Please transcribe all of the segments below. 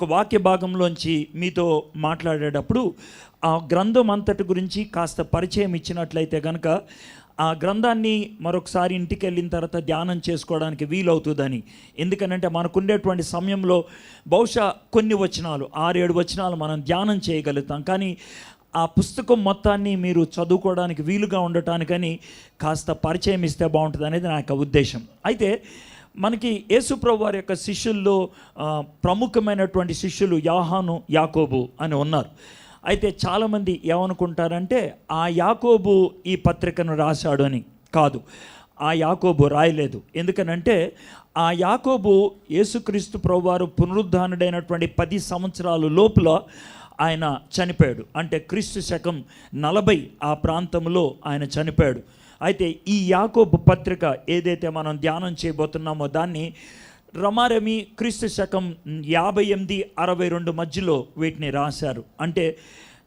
ఒక వాక్య భాగంలోంచి మీతో మాట్లాడేటప్పుడు ఆ గ్రంథం అంతటి గురించి కాస్త పరిచయం ఇచ్చినట్లయితే కనుక ఆ గ్రంథాన్ని మరొకసారి ఇంటికి వెళ్ళిన తర్వాత ధ్యానం చేసుకోవడానికి వీలవుతుందని. ఎందుకనంటే మనకుండేటువంటి సమయంలో బహుశా కొన్ని వచనాలు ఆరేడు వచనాలు మనం ధ్యానం చేయగలుగుతాం. కానీ ఆ పుస్తకం మొత్తాన్ని మీరు చదువుకోవడానికి వీలుగా ఉండటానికని కాస్త పరిచయం ఇస్తే బాగుంటుంది అనేది నా యొక్క ఉద్దేశం. అయితే మనకి యేసుప్రభు వారి యొక్క శిష్యుల్లో ప్రముఖమైనటువంటి శిష్యులు యాహాను యాకోబు అని ఉన్నారు. అయితే చాలామంది ఏమనుకుంటారంటే ఆ యాకోబు ఈ పత్రికను రాశాడు అని కాదు. ఆ యాకోబు రాయలేదు. ఎందుకనంటే ఆ యాకోబు యేసుక్రీస్తు ప్రభువారు పునరుద్ధానుడైనటువంటి పది సంవత్సరాల లోపల ఆయన చనిపోయాడు. అంటే క్రీస్తు శకం నలభై ఆ ప్రాంతంలో ఆయన చనిపోయాడు. అయితే ఈ యాకోబు పత్రిక ఏదైతే మనం ధ్యానం చేయబోతున్నామో దాన్ని రమారమి క్రీస్తు శకం యాభై ఎనిమిది అరవై రెండు మధ్యలో వీటిని రాశారు. అంటే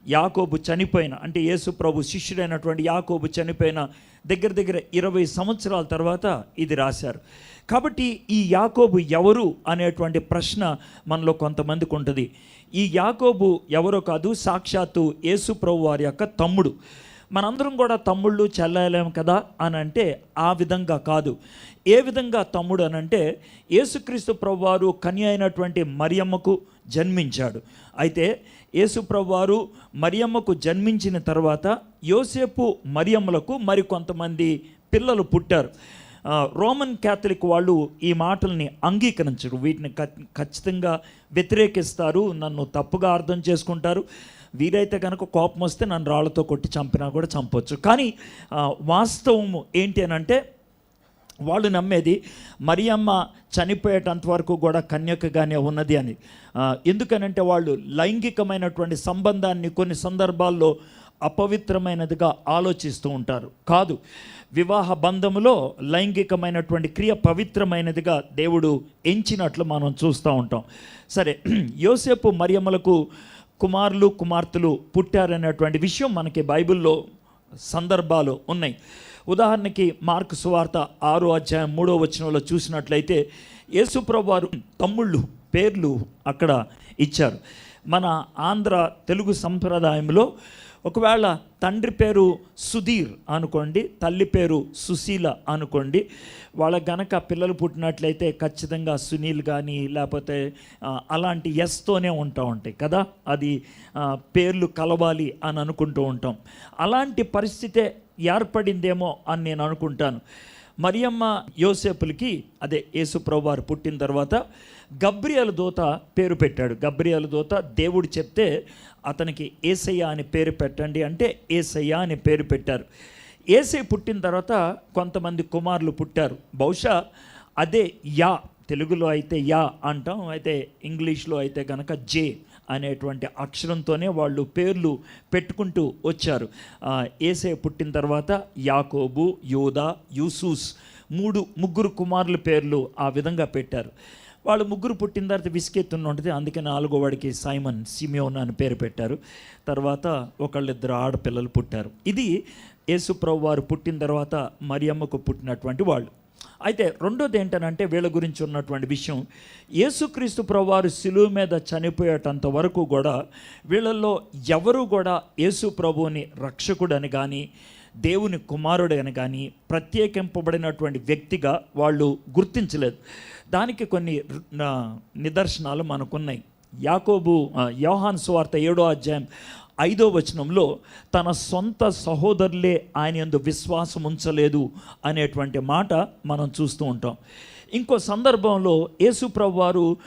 యాకోబు చనిపోయిన అంటే యేసు ప్రభు శిష్యుడైనటువంటి యాకోబు చనిపోయిన దగ్గర దగ్గర ఇరవై సంవత్సరాల తర్వాత ఇది రాశారు. కాబట్టి ఈ యాకోబు ఎవరు అనేటువంటి ప్రశ్న మనలో కొంతమందికి ఉంటుంది. ఈ యాకోబు ఎవరో కాదు సాక్షాత్తు యేసు ప్రభు వారి యొక్క తమ్ముడు. మనందరం కూడా తమ్ముళ్ళు చెల్లలేం కదా అని అంటే ఆ విధంగా కాదు. ఏ విధంగా తమ్ముడు అని అంటే యేసుక్రీస్తు ప్రభువారు కన్య అయినటువంటి మరియమ్మకు జన్మించాడు. అయితే యేసు ప్రభువారు మరియమ్మకు జన్మించిన తర్వాత యోసేపు మరియమ్మలకు మరి కొంతమంది పిల్లలు పుట్టారు. రోమన్ క్యాథలిక్ వాళ్ళు ఈ మాటల్ని అంగీకరించరు. వీటిని ఖచ్చితంగా వ్యతిరేకిస్తారు. నన్ను తప్పుగా అర్థం చేసుకుంటారు. వీరైతే కనుక కోపం వస్తే నన్ను రాళ్ళతో కొట్టి చంపినా కూడా చంపొచ్చు. కానీ వాస్తవము ఏంటి అని అంటే వాళ్ళు నమ్మేది మరియమ్మ చనిపోయేటంత వరకు కూడా కన్యకగానే ఉన్నది అని. ఎందుకనంటే వాళ్ళు లైంగికమైనటువంటి సంబంధాన్ని కొన్ని సందర్భాల్లో అపవిత్రమైనదిగా ఆలోచిస్తూ ఉంటారు. కాదు వివాహ బంధములో లైంగికమైనటువంటి క్రియ పవిత్రమైనదిగా దేవుడు ఎంచినట్లు మనం చూస్తూ ఉంటాం. సరే యోసేపు మరియమ్మలకు కుమారులు కుమార్తెలు పుట్టారనేటువంటి విషయం మనకి బైబిల్లో సందర్భాలు ఉన్నాయి. ఉదాహరణకి మార్కు సువార్త ఆరో అధ్యాయం మూడో వచనంలో చూసినట్లయితే యేసుప్రభు వారు తమ్ముళ్ళు పేర్లు అక్కడ ఇచ్చారు. మన ఆంధ్ర తెలుగు సంప్రదాయంలో ఒకవేళ తండ్రి పేరు సుధీర్ అనుకోండి తల్లి పేరు సుశీల అనుకోండి వాళ్ళ గనక పిల్లలు పుట్టినట్లయితే ఖచ్చితంగా సునీల్ కానీ లేకపోతే అలాంటి ఎస్తోనే ఉంటా ఉంటాయి కదా. అది పేర్లు కలవాలి అని అనుకుంటూ ఉంటాం. అలాంటి పరిస్థితే ఏర్పడిందేమో అని నేను అనుకుంటాను. మరియమ్మ యోసేపులకి అదే యేసుప్రభు వారు పుట్టిన తర్వాత గబ్రియల దూత పేరు పెట్టాడు. గబ్రియల దూత దేవుడు చెప్తే అతనికి ఏసయ్య అని పేరు పెట్టండి అంటే ఏసయ్య అని పేరు పెట్టారు. ఏసై పుట్టిన తర్వాత కొంతమంది కుమారులు పుట్టారు. బహుశా అదే యా తెలుగులో అయితే యా అంటాం అయితే ఇంగ్లీష్లో అయితే కనుక జే అనేటువంటి అక్షరంతోనే వాళ్ళు పేర్లు పెట్టుకుంటూ వచ్చారు. ఏసే పుట్టిన తర్వాత యాకోబు యోధా యూసూస్ మూడు ముగ్గురు కుమారుల పేర్లు ఆ విధంగా పెట్టారు. వాళ్ళు ముగ్గురు పుట్టిన తర్వాత విసికెత్తున్న ఉంటుంది అందుకే నాలుగో వాడికి సైమన్ సిమియోన్ అని పేరు పెట్టారు. తర్వాత ఒకళ్ళిద్దరు ఆడపిల్లలు పుట్టారు. ఇది యేసుప్రభు వారు పుట్టిన తర్వాత మరియమ్మకు పుట్టినటువంటి వాళ్ళు. అయితే రెండోది ఏంటనంటే వీళ్ళ గురించి ఉన్నటువంటి విషయం. యేసుక్రీస్తు ప్రభువారు సిలువు మీద చనిపోయేటంత వరకు కూడా వీళ్ళల్లో ఎవరు కూడా యేసు ప్రభువుని రక్షకుడని కానీ దేవుని కుమారుడని కానీ ప్రత్యేకింపబడినటువంటి వ్యక్తిగా వాళ్ళు గుర్తించలేదు. దానికి కొన్ని నిదర్శనాలు మనకున్నాయి. యాకోబు యోహాన్ స్వార్త ఏడో అధ్యాయం ఐదో వచనంలో తన సొంత సహోదరులే ఆయన ఎందు విశ్వాసం ఉంచలేదు అనేటువంటి మాట మనం చూస్తూ ఉంటాం. ఇంకో సందర్భంలో యేసుప్రభు వారు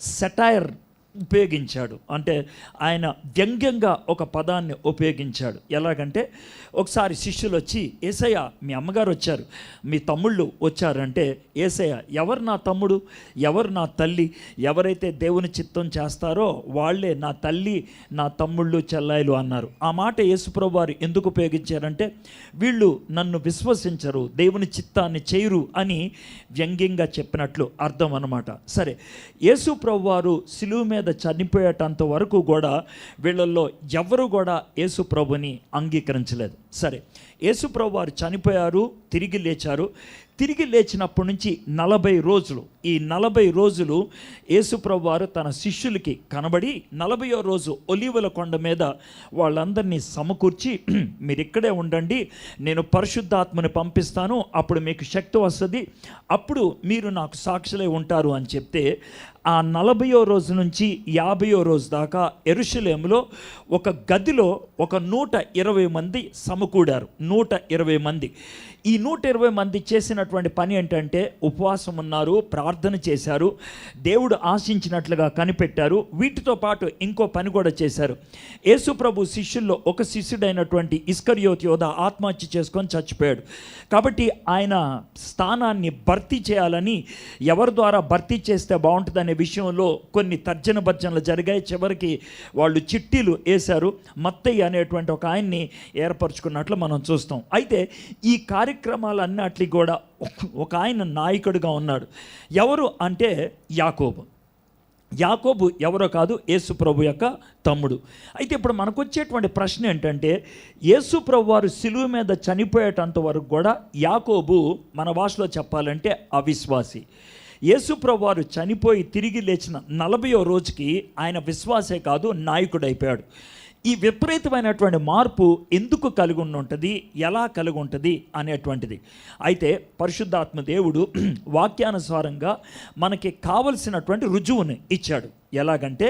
సెటైర్ ఉపయోగించాడు. అంటే ఆయన వ్యంగ్యంగా ఒక పదాన్ని ఉపయోగించాడు. ఎలాగంటే ఒకసారి శిష్యులు వచ్చి ఏసయ్య మీ అమ్మగారు వచ్చారు. మీ తమ్ముళ్ళు వచ్చారంటే ఏసయ్య ఎవరు నా తమ్ముడు? ఎవరు నా తల్లి? ఎవరైతే దేవుని చిత్తం చేస్తారో వాళ్ళే నా తల్లి నా తమ్ముళ్ళు చెల్లాయిలు అన్నారు. ఆ మాట యేసుప్రభు వారు ఎందుకు ఉపయోగించారంటే వీళ్ళు నన్ను విశ్వసించరు దేవుని చిత్తాన్ని చేయరు అని వ్యంగ్యంగా చెప్పినట్లు అర్థం అనమాట సరే యేసుప్రభు వారు సిలువు మీద చనిపోయేటంత వరకు కూడా వీళ్ళల్లో ఎవరు కూడా యేసు ప్రభుని అంగీకరించలేదు. సరే యేసుప్రభు వారు చనిపోయారు తిరిగి లేచారు. తిరిగి లేచినప్పటి నుంచి నలభై రోజులు ఈ నలభై రోజులు యేసుప్రభు వారు తన శిష్యులకి కనబడి నలభయో రోజు ఒలీవల కొండ మీద వాళ్ళందరినీ సమకూర్చి మీరు ఇక్కడే ఉండండి నేను పరిశుద్ధాత్మని పంపిస్తాను అప్పుడు మీకు శక్తి వస్తుంది అప్పుడు మీరు నాకు సాక్షులై ఉంటారు అని చెప్తే ఆ నలభయో రోజు నుంచి యాభయో రోజు దాకా ఎరుషలేములో ఒక గదిలో ఒక నూట ఇరవై మంది సమకూడారు. నూట ఇరవై మంది. ఈ నూట ఇరవై మంది చేసినటువంటి పని ఏంటంటే ఉపవాసం ఉన్నారు ప్రార్థన చేశారు దేవుడు ఆశించినట్లుగా కనిపెట్టారు వీటితో పాటు ఇంకో పని కూడా చేశారు. యేసుప్రభు శిష్యుల్లో ఒక శిష్యుడైనటువంటి ఇస్కరియోత్ యోధ ఆత్మహత్య చేసుకొని చచ్చిపోయాడు. కాబట్టి ఆయన స్థానాన్ని భర్తీ చేయాలని ఎవరి ద్వారా భర్తీ చేస్తే బాగుంటుందనే విషయంలో కొన్ని తర్జన భర్జనలు జరిగాయి. చివరికి వాళ్ళు చిట్టీలు వేశారు. మత్తయ్య అనేటువంటి ఒక ఆయన్ని ఏర్పరచుకున్నట్లు మనం చూస్తాం. అయితే ఈ కార్యక్రమాలన్నిటి కూడా ఒక- ఒక ఆయన నాయకుడిగా ఉన్నాడు. ఎవరు అంటే యాకోబు. యాకోబు ఎవరో కాదు యేసు ప్రభు యొక్క తమ్ముడు. అయితే ఇప్పుడు మనకు వచ్చేటువంటి ప్రశ్న ఏంటంటే యేసు ప్రభు వారు సిలువు మీద చనిపోయేటంత వరకు కూడా యాకోబు మన భాషలో చెప్పాలంటే అవిశ్వాసి. యేసు ప్రభు వారు చనిపోయి తిరిగి లేచిన నలభయో రోజుకి ఆయన విశ్వాసే కాదు నాయకుడైపోయాడు. ఈ విపరీతమైనటువంటి మార్పు ఎందుకు కలిగి ఉంటుంది ఎలా కలిగి ఉంటుంది అనేటువంటిది. అయితే పరిశుద్ధాత్మ దేవుడు వాక్యానుసారంగా మనకి కావలసినటువంటి రుజువుని ఇచ్చాడు. ఎలాగంటే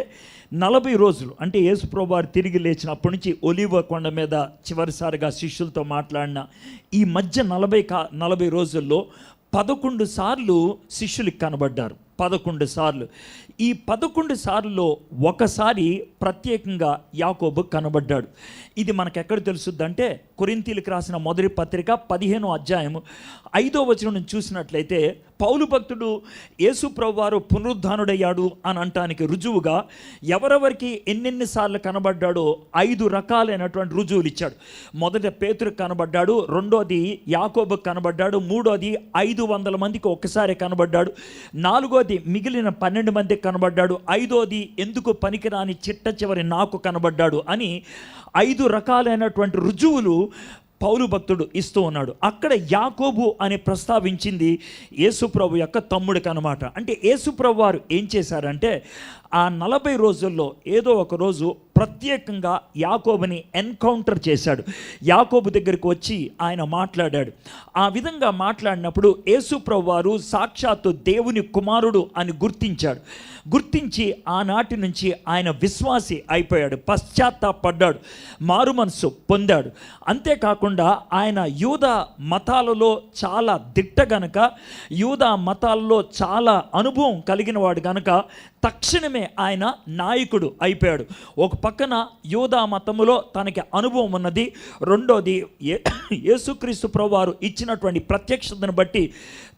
నలభై రోజులు అంటే యేసుప్రభువారు తిరిగి లేచినప్పటి నుంచి ఒలివ కొండ మీద చివరిసారిగా శిష్యులతో మాట్లాడిన ఈ మధ్య నలభై కా నలభై రోజుల్లో పదకొండు సార్లు శిష్యులకు కనబడ్డారు. పదకొండు సార్లు. ఈ పదకొండు సార్లు ఒకసారి ప్రత్యేకంగా యాకోబు కనబడ్డాడు. ఇది మనకు ఎక్కడ తెలుసుద్దంటే కొరింతీలకు రాసిన మొదటి పత్రిక పదిహేను అధ్యాయం ఐదో వచనం నుంచి చూసినట్లయితే పౌలు భక్తుడు యేసు ప్రభువారు పునరుద్ధానుడయ్యాడు అని అంటానికి రుజువుగా ఎవరెవరికి ఎన్నెన్నిసార్లు కనబడ్డాడో ఐదు రకాలైనటువంటి రుజువులు ఇచ్చాడు. మొదట పేతురు కనబడ్డాడు రెండోది యాకోబు కనబడ్డాడు మూడోది ఐదు వందల మందికి ఒక్కసారి కనబడ్డాడు నాలుగోది మిగిలిన పన్నెండు మందికి కనబడ్డాడు ఐదోది ఎందుకు పనికిరాని చిట్ట చివరి నాకు కనబడ్డాడు అని ఐదు రకాలైనటువంటి రుజువులు పౌరు భక్తుడు ఇస్తూ ఉన్నాడు. అక్కడ యాకోబు అని ప్రస్తావించింది యేసుప్రభు యొక్క తమ్ముడికి అనమాట అంటే యేసుప్రభు వారు ఏం చేశారంటే ఆ నలభై రోజుల్లో ఏదో ఒక రోజు ప్రత్యేకంగా యాకోబుని ఎన్కౌంటర్ చేశాడు. యాకోబు దగ్గరికి వచ్చి ఆయన మాట్లాడాడు. ఆ విధంగా మాట్లాడినప్పుడు యేసుప్రభు వారు సాక్షాత్తు దేవుని కుమారుడు అని గుర్తించాడు. గుర్తించి ఆనాటి నుంచి ఆయన విశ్వాసి అయిపోయాడు. పశ్చాత్తాపడ్డాడు. మారు మనసు పొందాడు. అంతేకాకుండా ఆయన యూద మతాలలో చాలా దిట్ట గనక యూద మతాలలో చాలా అనుభవం కలిగిన వాడు గనక తక్షణమే ఆయన నాయకుడు అయిపోయాడు. ఒక పక్కన యూదా మతములో తనకి అనుభవం ఉన్నది. రెండోది యేసుక్రీస్తు ప్రభువారు ఇచ్చినటువంటి ప్రత్యక్షతను బట్టి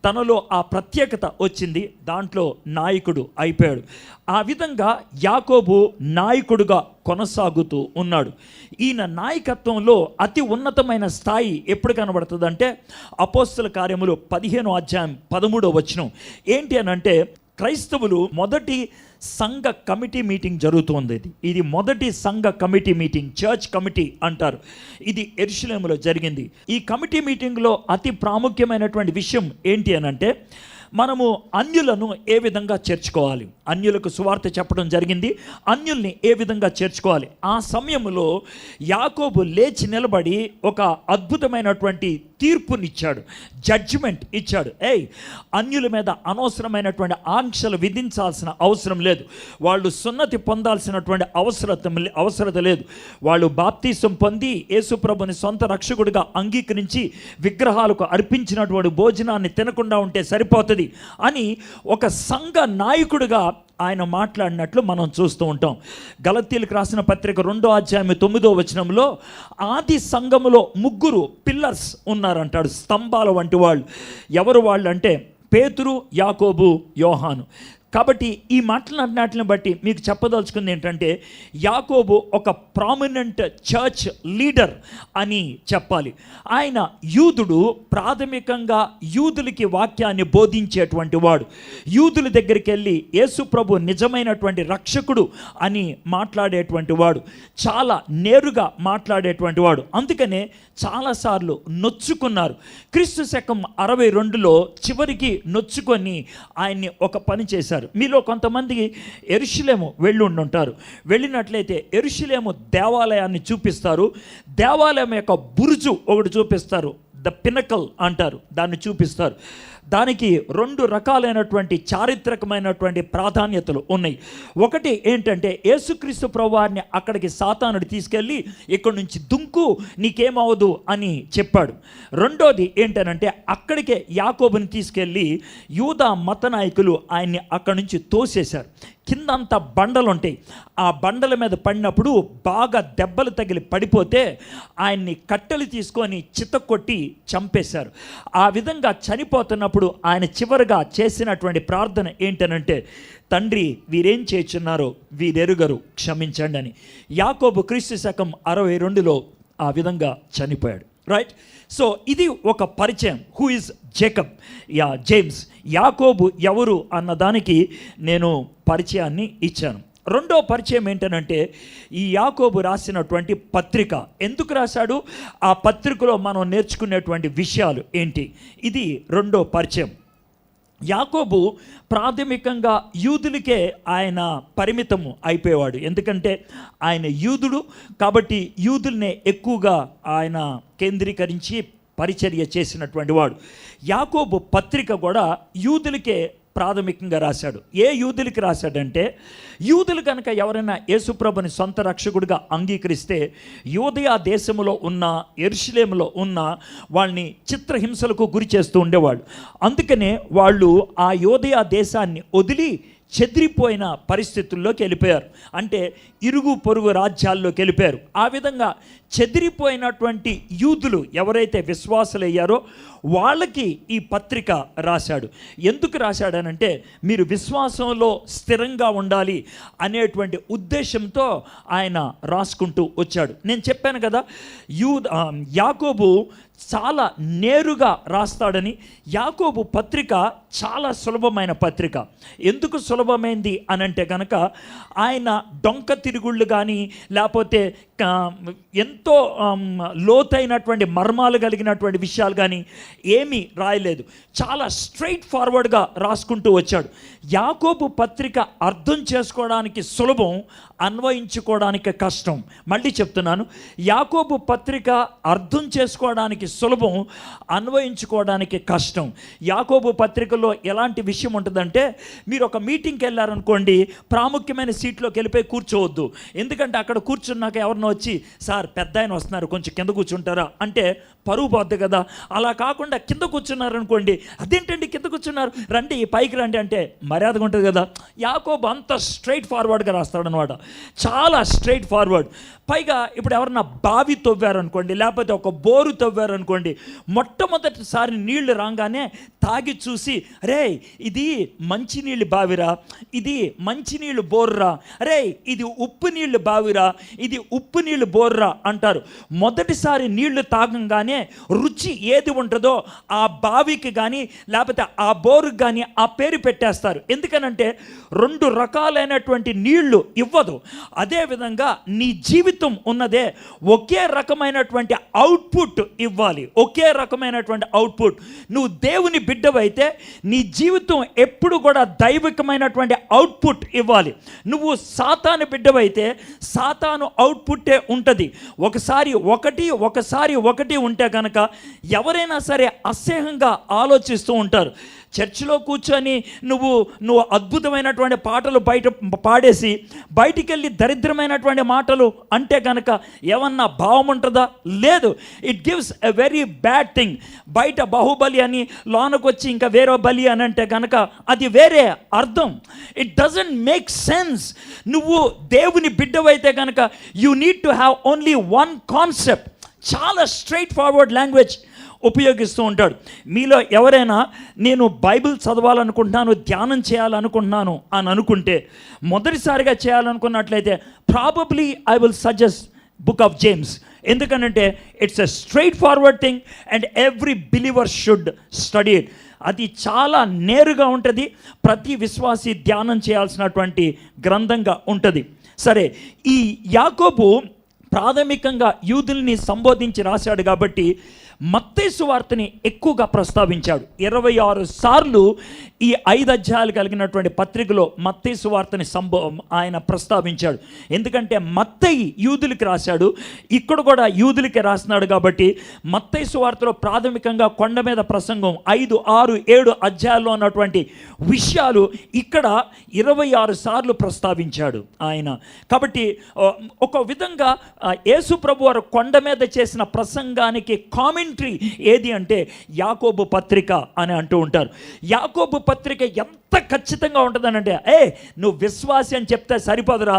తనలో ఆ ప్రత్యేకత వచ్చింది. దాంట్లో నాయకుడు అయిపోయాడు. ఆ విధంగా యాకోబు నాయకుడుగా కొనసాగుతూ ఉన్నాడు. ఈయన నాయకత్వంలో అతి ఉన్నతమైన స్థాయి ఎప్పుడు కనబడుతుందంటే అపోస్తుల కార్యములు పదిహేను అధ్యాయం పదమూడో వచనం. ఏంటి అని అంటే క్రైస్తవులు మొదటి సంఘ కమిటీ మీటింగ్ జరుగుతుంది ఇది. ఇది మొదటి సంఘ కమిటీ మీటింగ్ చర్చ్ కమిటీ అంటారు. ఇది ఎరుషులేములో జరిగింది. ఈ కమిటీ మీటింగ్లో అతి ప్రాముఖ్యమైనటువంటి విషయం ఏంటి అని అంటే మనము అన్యులను ఏ విధంగా చేర్చుకోవాలి? అన్యులకు సువార్త చెప్పడం జరిగింది. అన్యుల్ని ఏ విధంగా చేర్చుకోవాలి? ఆ సమయంలో యాకోబు లేచి నిలబడి ఒక అద్భుతమైనటువంటి తీర్పునిచ్చాడు జడ్జిమెంట్ ఇచ్చాడు. ఏయ్ అన్యుల మీద అనవసరమైనటువంటి ఆంక్షలు విధించాల్సిన అవసరం లేదు. వాళ్ళు సున్నతి పొందాల్సినటువంటి అవసరత అవసరత లేదు. వాళ్ళు బాప్తీసం పొంది యేసుప్రభుని సొంత రక్షకుడిగా అంగీకరించి విగ్రహాలకు అర్పించినటువంటి భోజనాన్ని తినకుండా ఉంటే సరిపోతుంది అని ఒక సంఘ నాయకుడిగా ఆయన మాట్లాడినట్లు మనం చూస్తూ ఉంటాం. గలతీలకు రాసిన పత్రిక రెండో అధ్యాయం తొమ్మిదో వచనంలో ఆది సంఘములో ముగ్గురు పిల్లర్స్ ఉన్నారంటాడు స్తంభాల వంటి వాళ్ళు. ఎవరు వాళ్ళు అంటే పేతురు యాకోబు యోహాను. కాబట్టి ఈ మాట్లాడినాటిని బట్టి మీకు చెప్పదలుచుకుంది ఏంటంటే యాకోబు ఒక ప్రామినెంట్ చర్చ్ లీడర్ అని చెప్పాలి. ఆయన యూదుడు ప్రాథమికంగా యూదులకి వాక్యాన్ని బోధించేటువంటి వాడు. యూదుల దగ్గరికి వెళ్ళి యేసుప్రభు నిజమైనటువంటి రక్షకుడు అని మాట్లాడేటువంటి వాడు. చాలా నేరుగా మాట్లాడేటువంటి వాడు. అందుకనే చాలాసార్లు నొచ్చుకున్నారు. క్రీస్తు శకం అరవై రెండులో చివరికి నొచ్చుకొని ఆయన్ని ఒక పని చేశారు. మీలో కొంతమంది ఎరుషులేము వెళ్ళి ఉంటారు వెళ్ళినట్లయితే ఎరుషులేము దేవాలయాన్ని చూపిస్తారు. దేవాలయం యొక్క బురుజు ఒకటి చూపిస్తారు. ద పినకల్ అంటారు. దాన్ని చూపిస్తారు. దానికి రెండు రకాలైనటువంటి చారిత్రకమైనటువంటి ప్రాధాన్యతలు ఉన్నాయి. ఒకటి ఏంటంటే యేసుక్రీస్తు ప్రభువారిని అక్కడికి సాతానుడు తీసుకెళ్ళి ఇక్కడి నుంచి దుంకు నీకేమవదు అని చెప్పాడు. రెండోది ఏంటనంటే అక్కడికే యాకోబుని తీసుకెళ్ళి యూదా మత నాయకులు ఆయన్ని అక్కడి నుంచి తోసేశారు. కిందంతా బండలు ఉంటాయి ఆ బండల మీద పడినప్పుడు బాగా దెబ్బలు తగిలి పడిపోతే ఆయన్ని కట్టెలు తీసుకొని చితకొట్టి చంపేశారు. ఆ విధంగా చనిపోతున్నప్పుడు ఆయన చివరిగా చేసినటువంటి ప్రార్థన ఏంటనంటే తండ్రి వీరేం చేస్తున్నారో వీరెరుగరు క్షమించండి అని యాకోబు క్రీస్తు శకం అరవై రెండులో ఆ విధంగా చనిపోయాడు. రైట్ సో ఇది ఒక పరిచయం. Who is Jacob yeah James యాకోబు ఎవరు అన్న దానికి నేను పరిచయాన్ని ఇచ్చాను. రెండో పరిచయం ఏంటనంటే ఈ యాకోబు రాసినటువంటి పత్రిక. ఎందుకు రాశాడు? ఆ పత్రికలో మనం నేర్చుకునేటువంటి విషయాలు ఏంటి? ఇది రెండో పరిచయం. యాకోబు ప్రాథమికంగా యూదులకే ఆయన పరిమితము అయిపోయేవాడు. ఎందుకంటే ఆయన యూదుడు కాబట్టి యూదుల్నే ఎక్కువగా ఆయన కేంద్రీకరించి పరిచర్య చేసినటువంటి వాడు. యాకోబు పత్రిక కూడా యూదులకే ప్రాథమికంగా రాశాడు. ఏ యూదులకి రాశాడంటే యూదులు కనుక ఎవరైనా యేసుప్రభుని సొంత రక్షకుడిగా అంగీకరిస్తే యూదయా దేశంలో ఉన్న ఎరుషులేములో ఉన్న వాళ్ళని చిత్రహింసలకు గురి చేస్తూ ఉండేవాళ్ళు అందుకనే వాళ్ళు ఆ యోదయా దేశాన్ని వదిలి చెదిరిపోయిన పరిస్థితుల్లోకి వెళ్ళిపోయారు. అంటే ఇరుగు పొరుగు రాజ్యాల్లోకి వెళ్ళిపోయారు. ఆ విధంగా చెదిరిపోయినటువంటి యూదులు ఎవరైతే విశ్వాసులయ్యారో వాళ్ళకి ఈ పత్రిక రాశాడు. ఎందుకు రాశాడనంటే మీరు విశ్వాసంలో స్థిరంగా ఉండాలి అనేటువంటి ఉద్దేశంతో ఆయన రాసుకుంటూ వచ్చాడు. నేను చెప్పాను కదా యూ యాకోబు చాలా నేరుగా రాస్తాడని యాకోబు పత్రిక చాలా సులభమైన పత్రిక. ఎందుకు సులభమైంది అనంటే కనుక ఆయన డొంక తిరుగుళ్ళు కానీ లేకపోతే ఎంతో లోతైనటువంటి మర్మాలు కలిగినటువంటి విషయాలు కానీ ఏమీ రాయలేదు. చాలా స్ట్రైట్ ఫార్వర్డ్గా రాసుకుంటూ వచ్చాడు. యాకోబు పత్రిక అర్థం చేసుకోవడానికి సులభం అన్వయించుకోవడానికి కష్టం. మళ్ళీ చెప్తున్నాను. యాకోబు పత్రిక అర్థం చేసుకోవడానికి సులభం అన్వయించుకోవడానికి కష్టం. యాకోబు పత్రికలో ఎలాంటి విషయం ఉంటుందంటే మీరు ఒక మీటింగ్కి వెళ్ళారనుకోండి ప్రాముఖ్యమైన సీట్లోకి వెళ్ళిపోయి కూర్చోవద్దు. ఎందుకంటే అక్కడ కూర్చున్నాక ఎవరినో వచ్చి సార్ పెద్ద ఆయన వస్తున్నారు కొంచెం కింద కూర్చుంటారా? అంటే పరువు పోద్ది కదా. అలా కాకుండా కింద కూర్చున్నారు అనుకోండి అదేంటండి కింద కూర్చున్నారు? రండి పైకి రండి. అంటే మర్యాదగా ఉంటుంది కదా. యాకోబు అంత స్ట్రైట్ ఫార్వర్డ్గా రాస్తాడనమాట. చాలా స్ట్రైట్ ఫార్వర్డ్. పైగా ఇప్పుడు ఎవరన్నా బావి తవ్వారనుకోండి లేకపోతే ఒక బోరు తవ్వారనుకోండి మొట్టమొదటిసారి నీళ్ళు రాగానే తాగి చూసి రే ఇది మంచినీళ్ళు బావిరా ఇది మంచినీళ్ళు బోర్రా రే ఇది ఉప్పు నీళ్ళు బావిరా ఇది ఉప్పు ఉప్పు నీళ్ళు బోర్రా అంటారు. మొదటిసారి నీళ్ళు తాగంగానే రుచి ఏది ఉంటుందో ఆ బావికి కానీ లేకపోతే ఆ బోరుకి కానీ ఆ పేరు పెట్టేస్తారు. ఎందుకనంటే రెండు రకాలైనటువంటి నీళ్ళు ఇవ్వదు. అదేవిధంగా నీ జీవితం ఉన్నదే ఒకే రకమైనటువంటి అవుట్పుట్ ఇవ్వాలి. ఒకే రకమైనటువంటి అవుట్పుట్. నువ్వు దేవుని బిడ్డవైతే నీ జీవితం ఎప్పుడు కూడా దైవికమైనటువంటి అవుట్పుట్ ఇవ్వాలి. నువ్వు సాతాను బిడ్డవైతే సాతాను ఉంటే ఉంటుంది. ఒకసారి ఒకటి ఒకసారి ఒకటి ఉంటే కనుక ఎవరైనా సరే అసహ్యంగా ఆలోచిస్తూ ఉంటారు. చర్చిలో కూర్చొని నువ్వు నువ్వు అద్భుతమైనటువంటి పాటలు బయట పాడేసి బయటికి వెళ్ళి దరిద్రమైనటువంటి మాటలు అంటే కనుక ఏమన్నా భావం ఉంటుందా? లేదు. It gives a very bad thing బయట బాహుబలి అని లోనకు వచ్చి ఇంకా వేరే బలి అని అంటే కనుక అది వేరే అర్థం. ఇట్ డజంట్ మేక్ సెన్స్ నువ్వు దేవుని బిడ్డవైతే కనుక you need to have only one concept చాలా స్ట్రైట్ ఫార్వర్డ్ లాంగ్వేజ్ ఉపయోగిస్తూ ఉంటాడు. మీలో ఎవరైనా నేను బైబిల్ చదవాలనుకుంటున్నాను ధ్యానం చేయాలనుకుంటున్నాను అని అనుకుంటే మొదటిసారిగా చేయాలనుకున్నట్లయితే probably I will suggest book of James ఎందుకనంటే it's a straightforward thing and every believer should study it అది చాలా నేరుగా ఉంటుంది ప్రతి విశ్వాసి ధ్యానం చేయాల్సినటువంటి గ్రంథంగా ఉంటుంది. సరే ఈ యాకోబు ప్రాథమికంగా యూదుల్ని సంబోధించి రాశాడు కాబట్టి మత్తేసు వార్తని ఎక్కువగా ప్రస్తావించాడు. ఇరవై ఆరు సార్లు ఈ ఐదు అధ్యాయాలు కలిగినటువంటి పత్రికలో మత్తేసు వార్తని సంభవం ఆయన ప్రస్తావించాడు. ఎందుకంటే మత్తయి యూదులకి రాశాడు. ఇక్కడ కూడా యూదులకి రాస్తున్నాడు కాబట్టి మత్తేసు వార్తలో ప్రాథమికంగా కొండ మీద ప్రసంగం ఐదు ఆరు ఏడు అధ్యాయాల్లో ఉన్నటువంటి విషయాలు ఇక్కడ ఇరవై ఆరు సార్లు ప్రస్తావించాడు ఆయన. కాబట్టి ఒక విధంగా యేసు ప్రభు వారు కొండ మీద చేసిన ప్రసంగానికి కామెంట్రీ ఏది అంటే యాకోబు పత్రిక అని అంటూ ఉంటారు. యాకోబు పత్రిక ఎంత ఖచ్చితంగా ఉంటుందనంటే ఏ నువ్వు విశ్వాసి అని చెప్తే సరిపోదురా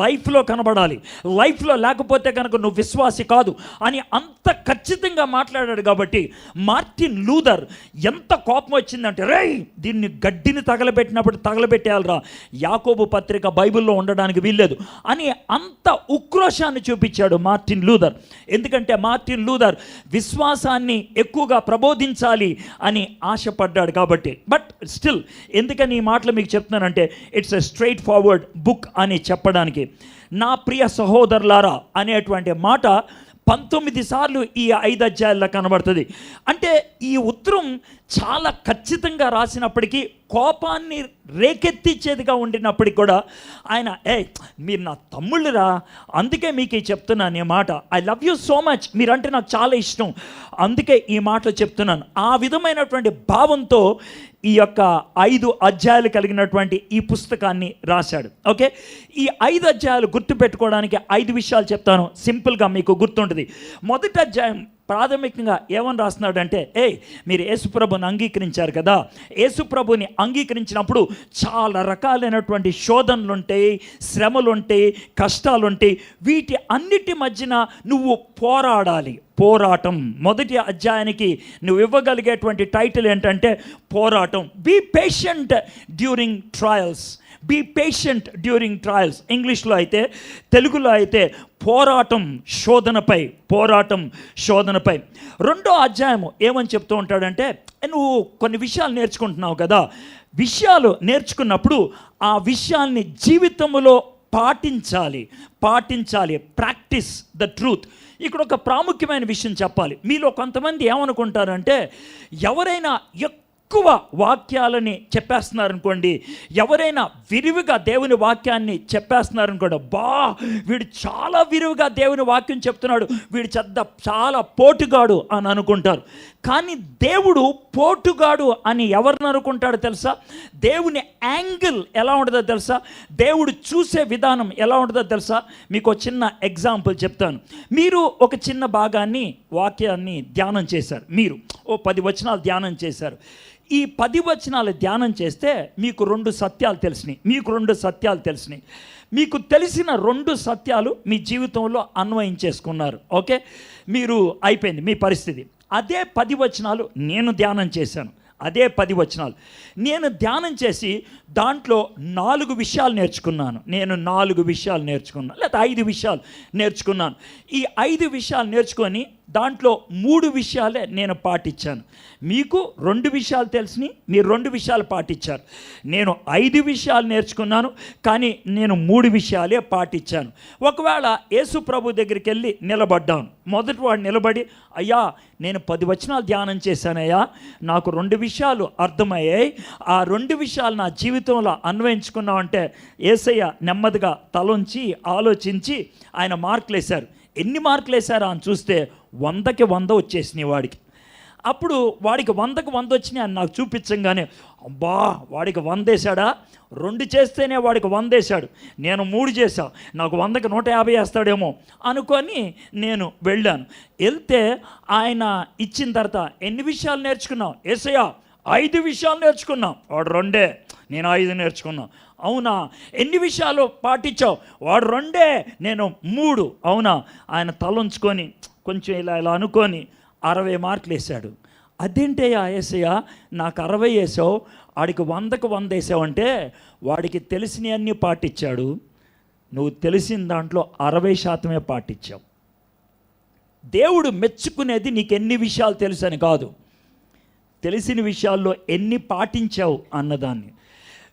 లైఫ్లో కనబడాలి లైఫ్లో లేకపోతే కనుక నువ్వు విశ్వాసి కాదు అని అంత ఖచ్చితంగా మాట్లాడాడు కాబట్టి మార్టిన్ లూథర్ ఎంత కోపం వచ్చిందంటే రే దీన్ని గడ్డిని తగలబెట్టినప్పుడు తగలబెట్టేయాలరా యాకోబు పత్రిక బైబిల్లో ఉండడానికి వీల్లేదు అని అంత ఉక్రోషాన్ని చూపించాడు మార్టిన్ లూథర్. ఎందుకంటే మార్టిన్ లూథర్ విశ్వాసాన్ని ఎక్కువగా ప్రబోధించాలి అని ఆశపడ్డాడు కాబట్టి. బట్ స్టిల్ ఎందుకని ఈ మాటలు మీకు చెప్తున్నానంటే it's a straightforward book అని చెప్పడానికి. నా ప్రియ సహోదరులారా అనేటువంటి మాట పంతొమ్మిది సార్లు ఈ ఐదు అధ్యాయాల్లో కనబడుతుంది. అంటే ఈ ఉత్తరం చాలా ఖచ్చితంగా రాసినప్పటికీ కోపాన్ని రేకెత్తించేదిగా ఉండినప్పటికి కూడా ఆయన ఏ మీరు నా తమ్ముళ్ళురా. అందుకే మీకు చెప్తున్నాను ఈ మాట. I love you so much మీరంటే నాకు చాలా ఇష్టం. అందుకే ఈ మాటలు చెప్తున్నాను. ఆ విధమైనటువంటి భావంతో ఈ యొక్క ఐదు అధ్యాయాలు కలిగినటువంటి ఈ పుస్తకాన్ని రాశాడు. ఓకే? ఈ ఐదు అధ్యాయాలు గుర్తుపెట్టుకోవడానికి ఐదు విషయాలు చెప్తాను. సింపుల్గా మీకు గుర్తుంటుంది. మొదటి అధ్యాయం ప్రాథమికంగా ఏమని రాస్తున్నాడంటే ఏ మీరు యేసుప్రభుని అంగీకరించారు కదా. యేసుప్రభుని అంగీకరించినప్పుడు చాలా రకాలైనటువంటి శోధనలు ఉంటాయి శ్రమలు ఉంటాయి కష్టాలు ఉంటాయి వీటి అన్నిటి మధ్యన నువ్వు పోరాడాలి. పోరాటం. మొదటి అధ్యాయానికి నువ్వు ఇవ్వగలిగేటువంటి టైటిల్ ఏంటంటే పోరాటం. Be patient during trials be patient during trials ఇంగ్లీష్లో అయితే తెలుగులో అయితే పోరాటం శోధనపై పోరాటం శోధనపై. రెండో అధ్యాయము ఏమని చెప్తూ ఉంటాడంటే నువ్వు కొన్ని విషయాలు నేర్చుకుంటున్నావు కదా. విషయాలు నేర్చుకున్నప్పుడు ఆ విషయాల్ని జీవితంలో పాటించాలి. పాటించాలి. ప్రాక్టీస్ ద ట్రూత్ ఇక్కడ ఒక ప్రాముఖ్యమైన విషయం చెప్పాలి. మీలో కొంతమంది ఏమనుకుంటారంటే ఎవరైనా ఎక్కువ వాక్యాలని చెప్పేస్తున్నారనుకోండి ఎవరైనా విరివిగా దేవుని వాక్యాన్ని చెప్పేస్తున్నారనుకోండి బా వీడు చాలా విరివిగా దేవుని వాక్యం చెప్తున్నాడు వీడు చెద్ద చాలా పోటుగాడు అని అనుకుంటారు. కానీ దేవుడు పోటుగాడు అని ఎవరిని అనుకుంటాడో తెలుసా? దేవుని యాంగిల్ ఎలా ఉంటుందో తెలుసా? దేవుడు చూసే విధానం ఎలా ఉంటుందో తెలుసా? మీకు ఒక చిన్న ఎగ్జాంపుల్ చెప్తాను. మీరు ఒక చిన్న భాగాన్ని వాక్యాన్ని ధ్యానం చేశారు. మీరు ఓ పది వచనాలు ధ్యానం చేశారు. ఈ పది వచనాలు ధ్యానం చేస్తే మీకు రెండు సత్యాలు తెలిసినాయి. మీకు రెండు సత్యాలు తెలిసినాయి. మీకు తెలిసిన రెండు సత్యాలు మీ జీవితంలో అన్వయించేసుకున్నారు ఓకే? మీరు అయిపోయింది మీ పరిస్థితి. అదే పది వచనాలు నేను ధ్యానం చేశాను. అదే పది వచనాలు. నేను ధ్యానం చేసి దాంట్లో నాలుగు విషయాలు నేర్చుకున్నాను. నేను నాలుగు విషయాలు నేర్చుకున్నాను లేదా ఐదు విషయాలు నేర్చుకున్నాను. ఈ ఐదు విషయాలు నేర్చుకొని దాంట్లో మూడు విషయాలే నేను పాటించాను. మీకు రెండు విషయాలు తెలిసినాయి మీరు రెండు విషయాలు పాటించారు. నేను ఐదు విషయాలు నేర్చుకున్నాను కానీ నేను మూడు విషయాలే పాటించాను. ఒకవేళ యేసు ప్రభు దగ్గరికి వెళ్ళి నిలబడ్డాను మొదటి వాడు నిలబడి అయ్యా నేను పది వచనాలు ధ్యానం చేశానయ్యా నాకు రెండు విషయాలు అర్థమయ్యాయి ఆ రెండు విషయాలు నా జీవితంలో అన్వయించుకున్నామంటే ఏసయ్య నెమ్మదిగా తలంచి ఆలోచించి ఆయన మార్కులు వేశారు ఎన్ని మార్కులు వేశారా అని చూస్తే వందకి వంద వచ్చేసినాయి వాడికి. అప్పుడు వాడికి వందకు వంద వచ్చినాయి అని నాకు చూపించంగానే అబ్బా వాడికి వందేశాడా? రెండు చేస్తేనే వాడికి వందేశాడు. నేను మూడు చేశా. నాకు వందకి నూట యాభై వేస్తాడేమో అనుకొని నేను వెళ్ళాను. వెళ్తే ఆయన ఇచ్చిన తర్వాత ఎన్ని విషయాలు నేర్చుకున్నావు? ఏసయ్యా ఐదు విషయాలు నేర్చుకున్నాం. వాడు రెండే. నేను ఐదు నేర్చుకున్నాను అవునా? ఎన్ని విషయాలు పాటించావు? వాడు రెండే నేను మూడు. అవునా? ఆయన తలంచుకొని కొంచెం ఇలా ఇలా అనుకొని అరవై మార్కులు వేశాడు. అదేంటయ్యా ఏసయ్య? నాకు అరవై వేసావు వాడికి వందకు వంద వేసావంటే వాడికి తెలిసినవన్నీ పాటించాడు. నువ్వు తెలిసిన దాంట్లో అరవై శాతమే పాటించావు. దేవుడు మెచ్చుకునేది నీకు ఎన్ని విషయాలు తెలుసని కాదు. తెలిసిన విషయాల్లో ఎన్ని పాటించావు అన్నదాన్ని.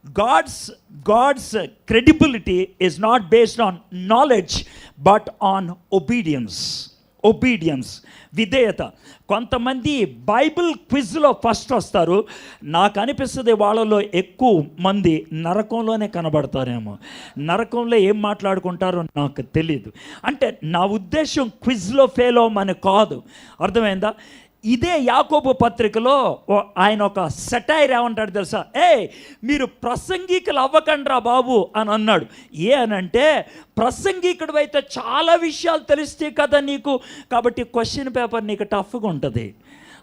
God's God's credibility is not based on knowledge but on obedience obedience విధేయత. కొంతమంది బైబిల్ క్విజ్లో ఫస్ట్ వస్తారు. నాకు అనిపిస్తుంది వాళ్ళలో ఎక్కువ మంది నరకంలోనే కనబడతారేమో. నరకంలో ఏం మాట్లాడుకుంటారో నాకు తెలియదు అంటే నా ఉద్దేశం క్విజ్లో ఫెయిల్ అవ్వమని కాదు. అర్థమైందా? ఇదే యాకోబు పత్రికలో ఓ- ఆయన ఒక సెటైర్ ఏమంటాడు తెలుసా? ఏ మీరు ప్రసంగికులు అవ్వకండ్రా బాబు అని అన్నాడు. ఏ అని అంటే ప్రసంగికుడు అయితే చాలా విషయాలు తెలిస్తే కదా నీకు? కాబట్టి క్వశ్చన్ పేపర్ నీకు టఫ్గా ఉంటుంది.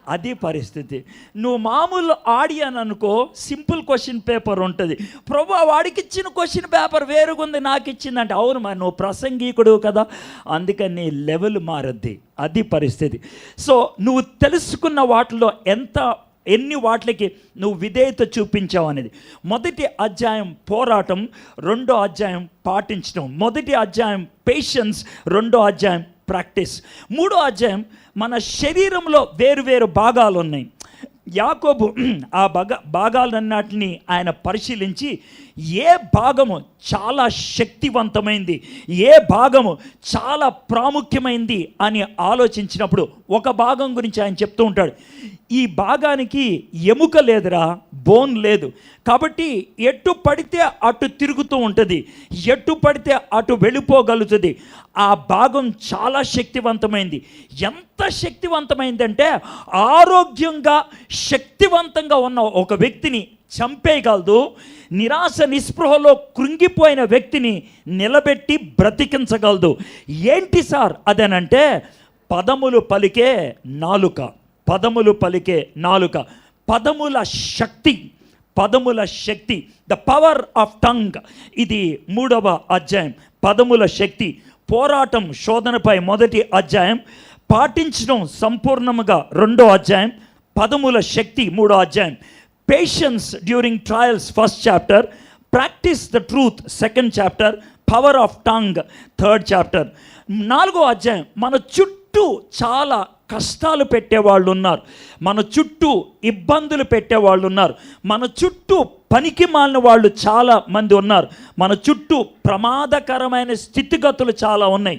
అది పరిస్థితి. నువ్వు మామూలు ఆడియన్ అనుకో సింపుల్ క్వశ్చన్ పేపర్ ఉంటుంది. ప్రభు వాడికి ఇచ్చిన క్వశ్చన్ పేపర్ వేరుగుంది నాకు ఇచ్చిందంటే అవును మరి నువ్వు ప్రసంగికుడు కదా. అందుకని నీ లెవెల్ మారద్ది. అది పరిస్థితి. సో నువ్వు తెలుసుకున్న వాటిలో ఎంత ఎన్ని వాటికి నువ్వు విధేయత చూపించావు అనేది. మొదటి అధ్యాయం పోరాటం రెండో అధ్యాయం పాటించడం మొదటి అధ్యాయం పేషెన్స్ రెండో అధ్యాయం ప్రాక్టీస్. మూడో అధ్యాయం మన శరీరంలో వేరు వేరు భాగాలు ఉన్నాయి యాకోబు ఆ భాగ భాగాలన్నిటిని ఆయన పరిశీలించి ఏ భాగము చాలా శక్తివంతమైంది ఏ భాగము చాలా ప్రాముఖ్యమైంది అని ఆలోచించినప్పుడు ఒక భాగం గురించి ఆయన చెప్తూ ఉంటాడు. ఈ భాగానికి ఎముక లేదురా బోన్ లేదు. కాబట్టి ఎటు పడితే అటు తిరుగుతూ ఉంటుంది ఎటు పడితే అటు వెళ్ళిపోగలుగుతుంది. ఆ భాగం చాలా శక్తివంతమైంది. ఎంత శక్తివంతమైందంటే ఆరోగ్యంగా శక్తివంతంగా ఉన్న ఒక వ్యక్తిని చంపేయగలదు. నిరాశ నిస్పృహలో కృంగిపోయిన వ్యక్తిని నిలబెట్టి బ్రతికించగలదు. ఏంటి సార్ అదేనంటే పదములు పలికే నాలుక పదములు పలికే నాలుక పదముల శక్తి పదముల శక్తి ద పవర్ ఆఫ్ టంగ్ ఇది మూడవ అధ్యాయం. పదముల శక్తి పోరాటం శోధనపై మొదటి అధ్యాయం పాటించడం సంపూర్ణముగా రెండో అధ్యాయం పదముల శక్తి మూడో అధ్యాయం. Patience during trials first chapter practice the truth second chapter power of tongue third chapter నాలుగో అధ్యాయం మన చుట్టూ చాలా కష్టాలు పెట్టేవాళ్ళు ఉన్నారు మన చుట్టూ ఇబ్బందులు పెట్టేవాళ్ళు ఉన్నారు మన చుట్టూ పనికి మాలిన వాళ్ళు చాలా మంది ఉన్నారు. మన చుట్టూ ప్రమాదకరమైన స్థితిగతులు చాలా ఉన్నాయి.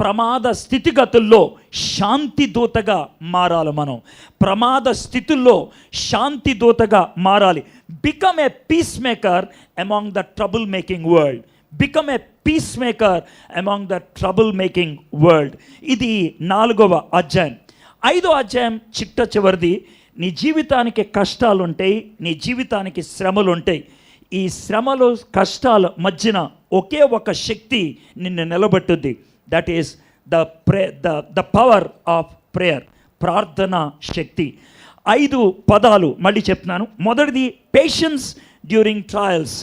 ప్రమాద స్థితిగతుల్లో శాంతి దూతగా మారాలి మనం. ప్రమాద స్థితుల్లో శాంతి దూతగా మారాలి. Become a peace maker among the trouble making world become a peace maker among the trouble making world ఇది నాలుగవ అధ్యాయం. ఐదో అధ్యాయం చిట్ట చివరిది. నీ జీవితానికి కష్టాలు ఉంటాయి నీ జీవితానికి శ్రమలు ఉంటాయి ఈ శ్రమలు కష్టాల మధ్యన ఒకే ఒక శక్తి నిన్ను నిలబెట్టుద్ది. That is the pray the the power of prayer ప్రార్థన శక్తి ఐదు పదాలు మళ్ళీ చెప్తున్నాను. మొదటిది పేషెన్స్ డ్యూరింగ్ ట్రయల్స్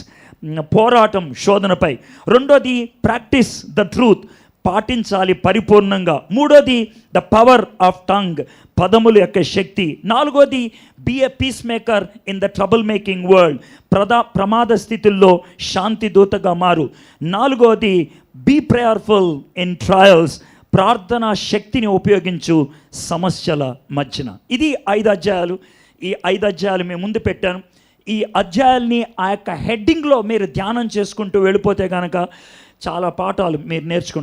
పోరాటం శోధనపై. రెండోది ప్రాక్టీస్ ద ట్రూత్ పాటించాలి పరిపూర్ణంగా. మూడోది ద పవర్ ఆఫ్ టంగ్ పదముల యొక్క శక్తి. నాలుగోది be a peace maker in the trouble making world ప్రదా ప్రమాద స్థితుల్లో శాంతి దూతగా మారు. నాలుగోది బీ ప్రేయర్ఫుల్ ఇన్ ట్రయల్స్ ప్రార్థనా శక్తిని ఉపయోగించు సమస్యల మధ్యన. ఇది ఐదు అధ్యాయాలు. ఈ ఐదు అధ్యాయాలు మేము ముందు పెట్టాను. ఈ అధ్యాయాల్ని ఆ యొక్క హెడ్డింగ్లో మీరు ధ్యానం చేసుకుంటూ వెళ్ళిపోతే కనుక చాలా పాఠాలు మీరు నేర్చుకుంటారు.